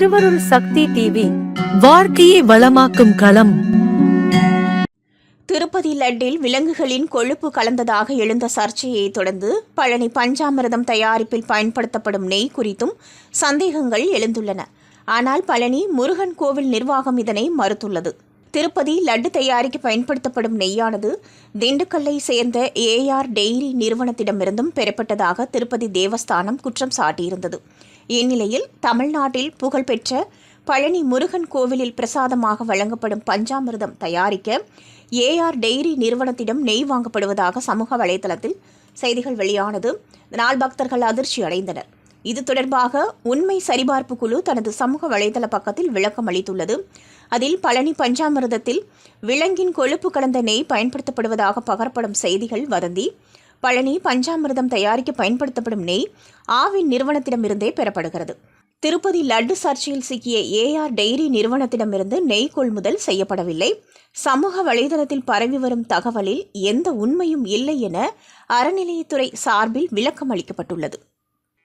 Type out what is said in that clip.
திருவருள் சக்தி டிவி வாழ்க்கையை வளமாக்கும் களம். திருப்பதி லட்டில் விலங்குகளின் கொழுப்பு கலந்ததாக எழுந்த சர்ச்சையை தொடர்ந்து பழனி பஞ்சாமிரதம் தயாரிப்பில் பயன்படுத்தப்படும் நெய் குறித்தும் சந்தேகங்கள் எழுந்துள்ளன. ஆனால் பழனி முருகன் கோவில் நிர்வாகம் இதனை மறுத்துள்ளது. திருப்பதி லட்டு தயாரிக்க பயன்படுத்தப்படும் நெய்யானது திண்டுக்கல்லை சேர்ந்த ஏஆர் டெய்ரி நிறுவனத்திடமிருந்தும் பெறப்பட்டதாக திருப்பதி தேவஸ்தானம் குற்றம் சாட்டியிருந்தது. இந்நிலையில் தமிழ்நாட்டில் புகழ்பெற்ற பழனி முருகன் கோவிலில் பிரசாதமாக வழங்கப்படும் பஞ்சாமிர்தம் தயாரிக்க ஏஆர் டெய்ரி நிறுவனத்திடம் நெய் வாங்கப்படுவதாக சமூக வலைதளத்தில் செய்திகள் வெளியானது. இதனால் பக்தர்கள் அதிர்ச்சி அடைந்தனர் இது தொடர்பாக உண்மை சரிபார்ப்பு குழு தனது சமூக வலைதள பக்கத்தில் விளக்கம் அளித்துள்ளது. அதில் பழனி பஞ்சாமிர்தத்தில் விலங்கின் கொழுப்பு கலந்த நெய் பயன்படுத்தப்படுவதாக பகரப்படும் செய்திகள் வதந்தி. பழனி பஞ்சாமிர்தம் தயாரிக்க பயன்படுத்தப்படும் நெய் ஆவின் நிறுவனத்திடமிருந்தே பெறப்படுகிறது. திருப்பதி லட்டு சர்ச்சையில் சிக்கிய ஏஆர் டெய்ரி நிறுவனத்திடமிருந்து நெய் கொள்முதல் செய்யப்படவில்லை. சமூக வலைதளத்தில் பரவி வரும் தகவலில் எந்த உண்மையும் இல்லை என அறநிலையத்துறை சார்பில் விளக்கம் அளிக்கப்பட்டுள்ளது.